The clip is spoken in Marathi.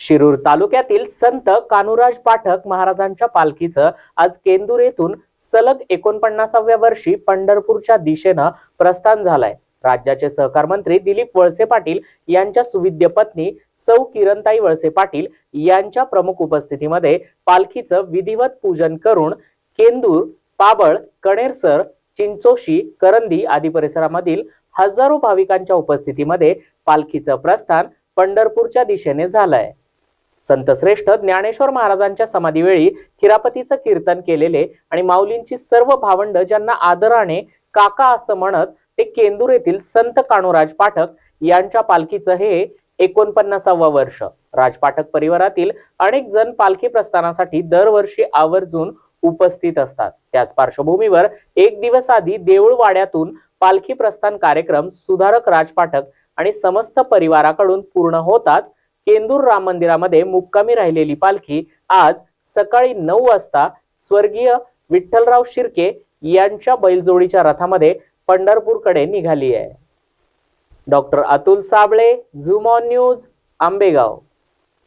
शिरूर तालुक्यातील संत कानुराज पाठक महाराजांच्या पालखीचं आज केंदूर येथून सलग एकोणपन्नासाव्या वर्षी पंढरपूरच्या दिशेनं प्रस्थान झालंय. राज्याचे सहकार मंत्री दिलीप वळसे पाटील यांच्या सुविद्य पत्नी सौ किरणताई वळसे पाटील यांच्या प्रमुख उपस्थितीमध्ये पालखीचं विधिवत पूजन करून केंदूर पाबळ कणेरसर चिंचोशी करंदी आदी परिसरामधील हजारो भाविकांच्या उपस्थितीमध्ये पालखीचं प्रस्थान पंढरपूरच्या दिशेने झालंय. संतश्रेष्ठ ज्ञानेश्वर महाराजांच्या समाधीवेळी खिरापतीचं कीर्तन केलेले आणि माऊलींची सर्व भावंड ज्यांना आदराने काका असं म्हणत ते केंदूर येथील संत काणूराज पाठक यांच्या पालखीचं हे एकोणपन्नासावं वर्ष. राजपाठक परिवारातील अनेक जण पालखी प्रस्थानासाठी दरवर्षी आवर्जून उपस्थित असतात. त्याच पार्श्वभूमीवर एक दिवस आधी देऊळवाड्यातून पालखी प्रस्थान कार्यक्रम सुधारक राजपाठक आणि समस्त परिवाराकडून पूर्ण होताच केंदूर राम मंदिरामध्ये मुक्कामी राहिलेली पालखी आज सकाळी नऊ वाजता स्वर्गीय विठ्ठलराव शिर्के यांच्या बैलजोडीच्या रथामध्ये पंढरपूरकडे निघाली आहे. Doctor Atul Sable zoom on news Ambegaon.